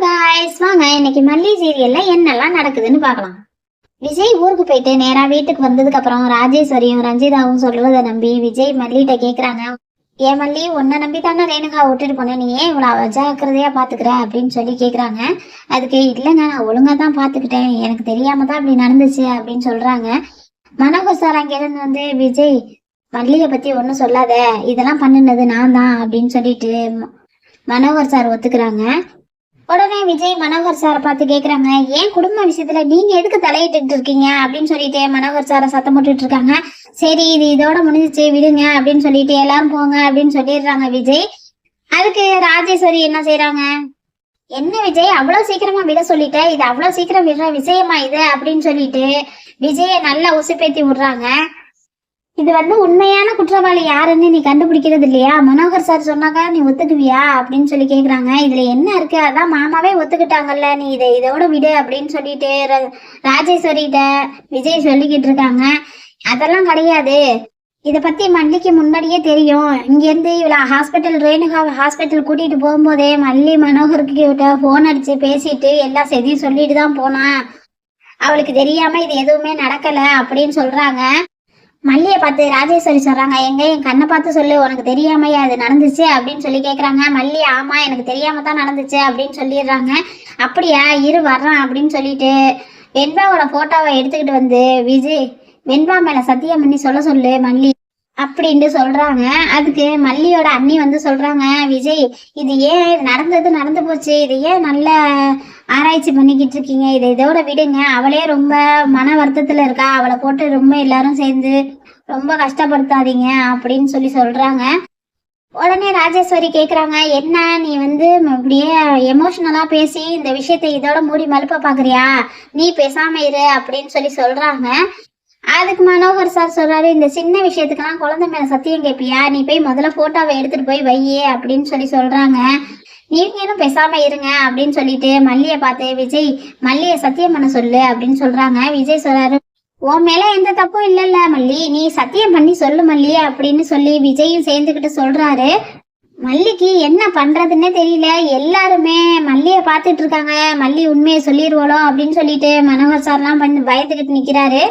Guys வாங்க இன்னைக்கு மல்லி சீரியல்ல என்னெல்லாம் நடக்குதுன்னு பார்க்கலாம். விஜய் ஊருக்கு போயிட்டு நேரா வீட்டுக்கு வந்ததுக்கு அப்புறம் ராஜேஸ்வரியும் ரஞ்சிதாவும் சொல்றதை நம்பி விஜய் மல்லிகிட்ட கேக்குறாங்க. ஏன் மல்லி உன்னை நம்பி தானே ரேணுகா விட்டுட்டு போனேன். நீ ஏன் இவ்வளோ அஜாக்கிரதையா பாத்துக்கிற? அப்படின்னு சொல்லி கேக்குறாங்க. அதுக்கு இல்லைங்க நான் ஒழுங்கா தான் பாத்துக்கிட்டேன். எனக்கு தெரியாம தான் இப்படி நடந்துச்சு அப்படின்னு சொல்றாங்க. மனோகர் சார் அங்கிருந்து வந்து விஜய் மல்லியை பத்தி ஒன்றும் சொல்லாத. இதெல்லாம் பண்ணுனது நான் தான் அப்படின்னு சொல்லிட்டு மனோகர் சார் ஒத்துக்கிறாங்க. உடனே விஜய் மனோகர் சாரை பார்த்து கேக்குறாங்க ஏன் குடும்ப விஷயத்துல நீங்க எதுக்கு தலையிட்டு இருக்கீங்க? அப்படின்னு சொல்லிட்டு மனோகர் சாரை சத்தம் போட்டுட்டு இருக்காங்க. சரி இது இதோட முடிஞ்சிச்சு விடுங்க அப்படின்னு சொல்லிட்டு எல்லாரும் போங்க அப்படின்னு சொல்லிடுறாங்க விஜய். அதுக்கு ராஜேஸ்வரி என்ன செய்யறாங்க என்ன விஜய் அவ்வளவு சீக்கிரமா விட சொல்லிட்ட இது அவ்வளவு சீக்கிரம் விடுற விஷயமா இது? அப்படின்னு சொல்லிட்டு விஜய நல்லா உசுப்பேத்தி விடுறாங்க. இது வந்து உண்மையான குற்றவாளி யாருன்னு நீ கண்டுபிடிக்கிறது இல்லையா? மனோகர் சார் சொன்னாங்க நீ ஒத்துக்குவியா? அப்படின்னு சொல்லி கேக்குறாங்க. இதுல என்ன இருக்கு? அதான் மாமாவே ஒத்துக்கிட்டாங்கல்ல நீ இதை இதோட விடு அப்படின்னு சொல்லிட்டு ராஜேஸ்வரிகிட்ட விஜய் சொல்லிக்கிட்டு இருக்காங்க. அதெல்லாம் கிடையாது. இத பத்தி மல்லிக்கு முன்னாடியே தெரியும். இங்க இருந்து ஹாஸ்பிட்டல் ரேணுகா ஹாஸ்பிட்டல் கூட்டிட்டு போகும்போதே மல்லி மனோகர்கிட்ட கிட்ட போன் அடிச்சு பேசிட்டு எல்லா செய்தியும் சொல்லிட்டு தான் போனா. அவளுக்கு தெரியாம இது எதுவுமே நடக்கல அப்படின்னு சொல்றாங்க. மல்லியை பார்த்து ராஜேஸ்வரி சொல்கிறாங்க எங்க? என் கண்ணை பார்த்து சொல்லு உனக்கு தெரியாமையா அது நடந்துச்சு? அப்படின்னு சொல்லி கேட்குறாங்க மல்லி ஆமா எனக்கு தெரியாம தான் நடந்துச்சு அப்படின்னு சொல்லிடுறாங்க. அப்படியா? இரு வர்றான் அப்படின்னு சொல்லிட்டு வெண்பாவோட ஃபோட்டோவை எடுத்துக்கிட்டு வந்து விஜய் வெண்பா மேலே சத்தியம் பண்ணி சொல்ல சொல்லு மல்லி. அப்படின்ட்டு சொல்றாங்க. அதுக்கு மல்லியோட அண்ணி வந்து சொல்றாங்க விஜய் இது ஏன் இது நடந்தது நடந்து போச்சு? இது ஏன் நல்ல ஆராய்ச்சி பண்ணிக்கிட்டு இருக்கீங்க? இதை இதோட விடுங்க. அவளே ரொம்ப மன வருத்தத்துல இருக்கா. அவளை போட்டு ரொம்ப எல்லாரும் சேர்ந்து ரொம்ப கஷ்டப்படுத்தாதீங்க அப்படின்னு சொல்லி சொல்றாங்க. உடனே ராஜேஸ்வரி கேக்குறாங்க என்ன நீ வந்து அப்படியே எமோஷனலா பேசி இந்த விஷயத்தை இதோட மூடி மலுப்ப பாக்குறியா? நீ பேசாம இரு அப்படின்னு சொல்லி சொல்றாங்க. அதுக்கு மனோகர் சார் சொல்றாரு இந்த சின்ன விஷயத்துக்கெல்லாம் குழந்தை மேல சத்தியம் கேட்பியா நீ போய் முதல்ல போட்டோவை எடுத்துட்டு போய் வையே அப்படின்னு சொல்லி சொல்றாங்க. நீங்களும் பேசாம இருங்க அப்படின்னு சொல்லிட்டு மல்லிய பார்த்து விஜய் மல்லிய சத்தியம் பண்ண சொல்லு அப்படின்னு சொல்றாங்க. விஜய் சொல்றாரு உன் மேல எந்த தப்பும் இல்லைல்ல மல்லி. நீ சத்தியம் பண்ணி சொல்லு மல்லி அப்படின்னு சொல்லி விஜயும் சேர்ந்துக்கிட்டு சொல்றாரு. மல்லிக்கு என்ன பண்றதுன்னே தெரியல. எல்லாருமே மல்லிய பாத்துட்டு இருக்காங்க. மல்லி உண்மையை சொல்லிடுவாளோ அப்படின்னு சொல்லிட்டு மனோகர் சார்லாம் பண்ணி பயந்துகிட்டு நிக்கிறாரு.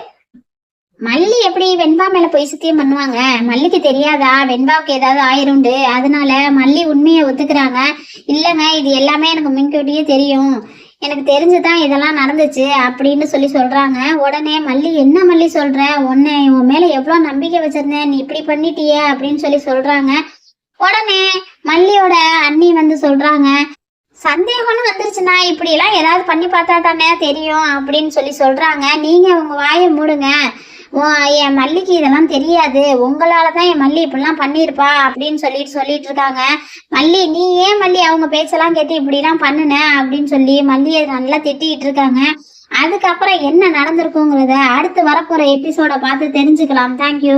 மல்லி எப்படி வெண்பா மேல போய் சுத்தியம் பண்ணுவாங்க? மல்லிக்கு தெரியாதா? வெண்பாவுக்கு ஏதாவது ஆயிருண்டு. அதனால மல்லி உண்மையை ஒத்துக்கிறாங்க. இல்லைங்க இது எல்லாமே எனக்கு முன்கூட்டியே தெரியும். எனக்கு தெரிஞ்சுதான் இதெல்லாம் நடந்துச்சு அப்படின்னு சொல்லி சொல்றாங்க. உடனே மல்லி என்ன மல்லி சொல்ற? உன்னை உன் மேல எவ்வளவு நம்பிக்கை வச்சிருந்தேன். நீ இப்படி பண்ணிட்டியே அப்படின்னு சொல்லி சொல்றாங்க. உடனே மல்லியோட அண்ணி வந்து சொல்றாங்க சந்தேகம்னு வந்துருச்சுன்னா இப்படி எல்லாம் ஏதாவது பண்ணி பார்த்தா தானே தெரியும் அப்படின்னு சொல்லி சொல்றாங்க. நீங்க உங்க வாயை மூடுங்க. என் மல்லிக்கு இதெல்லாம் தெரியாது. உங்களால தான் என் மல்லி இப்படிலாம் பண்ணியிருப்பா அப்படின்னு சொல்லிட்டு சொல்லிட்டு இருக்காங்க. மல்லி நீ ஏன் மல்லி அவங்க பேச்செல்லாம் கேட்டு இப்படிலாம் பண்ணுன அப்படின்னு சொல்லி மல்லியை நல்லா திட்டிகிட்டு இருக்காங்க. அதுக்கப்புறம் என்ன நடந்திருக்குங்கிறத அடுத்து வரப்போற எபிசோட பார்த்து தெரிஞ்சுக்கலாம். தேங்க்யூ